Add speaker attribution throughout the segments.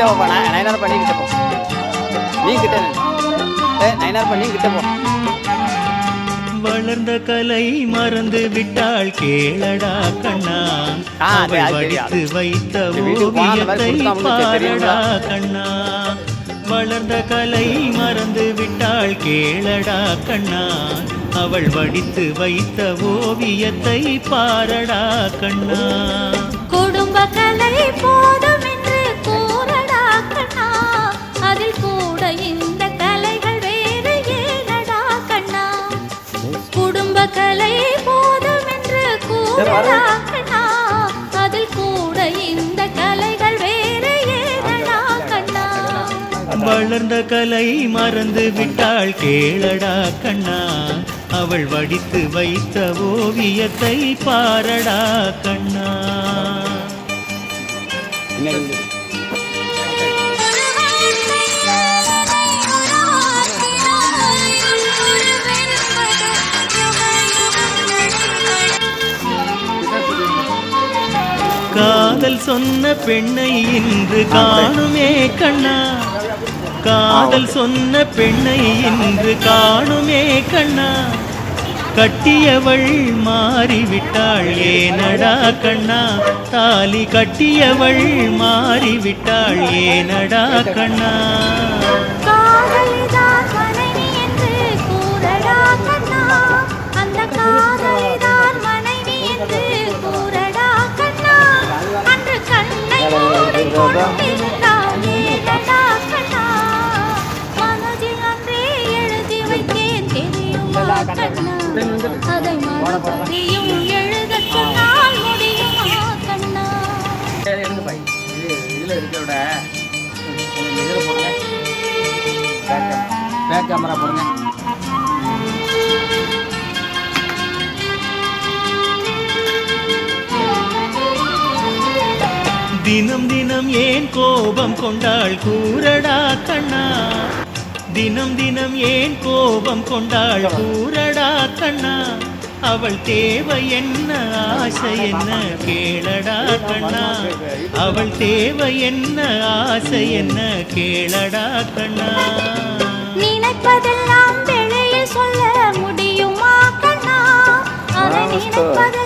Speaker 1: நயனார் பண்ணி கிட்ட போ. நீ கிட்ட. ஏ நயனார் பண்ணி கிட்ட போ.
Speaker 2: வளர்ந்த கலை மறந்து விட்டாள் கேளடா கண்ணா. வடித்து வைத்த ஓவியத்தை? பாரடா கண்ணா. வளர்ந்த கலை மறந்து விட்டாள் கேளடா கண்ணா. அவள் வடித்து வைத்த ஓவியத்தை பாரடா கண்ணா.
Speaker 3: குடும்ப கலை போதும் கண்ணா அதில் கூட இந்த கலைகள் வேறு ஏனடா கண்ணா?
Speaker 2: வளர்ந்த கலை மறந்து விட்டாள் கேளடா கண்ணா. அவள் வடித்து வைத்த ஓவியத்தை பாரடா கண்ணா. காதல் சொன்ன பெண்ணை இன்று காணுமே கண்ணா. காதல் சொன்ன பெண்ணை இன்று காணுமே கண்ணா. கட்டியவள் மாறிவிட்டாள் ஏனடா கண்ணா. தாலி கட்டியவள் மாறிவிட்டாள் ஏனடா கண்ணா.
Speaker 1: Back camera. கேமரா போடுங்க
Speaker 2: தினம் தினம் ஏன் கோபம் கொண்டாள் கூறடா கண்ணா தினம் தினம் ஏன் கோபம் கொண்டாள்? கூறடா கண்ணா அவள் தேவை என்ன? ஆசை என்ன? கேளடா கண்ணா அவள் தேவை என்ன? ஆசை என்ன? கேளடா கண்ணா.
Speaker 3: நினைப்பதெல்லாம் வெளியில் சொல்ல முடியுமா கண்ணா? அதை நினைப்பதெல்லாம்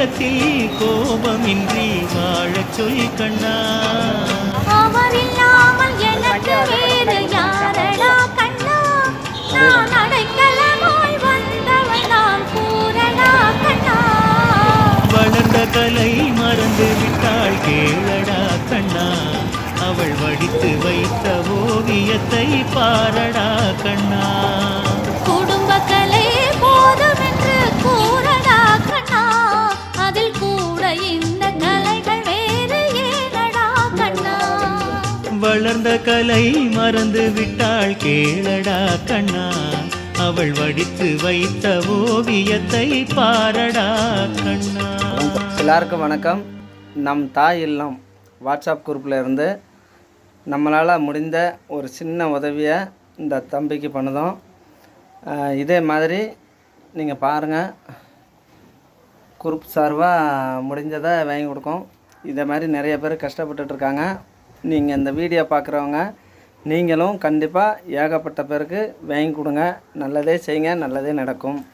Speaker 2: என்னிடத்தில் கோபமின்றி வாழச் சொல் கண்ணா.
Speaker 3: அவர் இல்லாமல் எனக்கு வேறு யாரடா கண்ணா? நான் அடைக்கலமாய் வந்தவன் நான் கூறடா கண்ணா.
Speaker 2: வளர்ந்த கலை மறந்து விட்டாள் கேளடா கண்ணா. அவள் வடித்து வைத்த ஓவியத்தை பாரடா கண்ணா. வளர்ந்த கலை மறந்து விட்டாள் கேளடா கண்ணா. அவள் வடித்து வைத்த ஓவியத்தை பாரடா கண்ணா.
Speaker 4: எல்லாருக்கும் வணக்கம். நம் தாய் இல்லம் வாட்ஸ்அப் குரூப்பில் இருந்து நம்மளால் முடிந்த ஒரு சின்ன உதவியை இந்த தம்பிக்கு பண்ணுதோம். இதே மாதிரி நீங்கள் பாருங்கள் குரூப் சார்பாக முடிஞ்சதை வாங்கி கொடுக்கோம். இதே மாதிரி நிறைய பேர் கஷ்டப்பட்டுட்ருக்காங்க நீங்கள் இந்த வீடியோ பார்க்குறவங்க நீங்களும் கண்டிப்பாக ஏகப்பட்ட பேருக்கு வாங்கி கொடுங்க. நல்லதே செய்யுங்க நல்லதே நடக்கும்.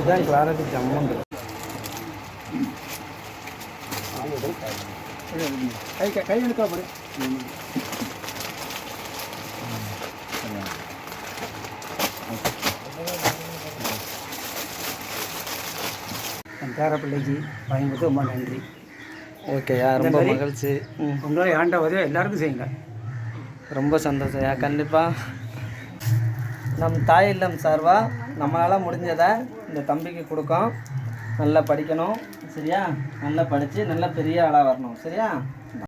Speaker 4: இதான் கிளாரிட்டி ஜம்முண்டு
Speaker 1: கை கை- கை எடுக்கா போடு?
Speaker 5: என் பேர பிள்ளைக்கு வாங்கி கொடுத்து ரொம்ப நன்றி.
Speaker 4: ஓகேயா ரொம்ப மகிழ்ச்சி? ம்.
Speaker 5: உங்களால் ஆண்ட உதவி எல்லாருக்கும் செய்யுங்க.
Speaker 4: ரொம்ப சந்தோஷம் ஐயா கண்டிப்பாக நம் தாய் இல்லம் சார்பாக நம்மளால் முடிஞ்சதை இந்த தம்பிக்கு கொடுக்கோம். நல்லா படிக்கணும் சரியா? நல்லா படித்து நல்லா பெரிய ஆளாக வரணும் சரியா?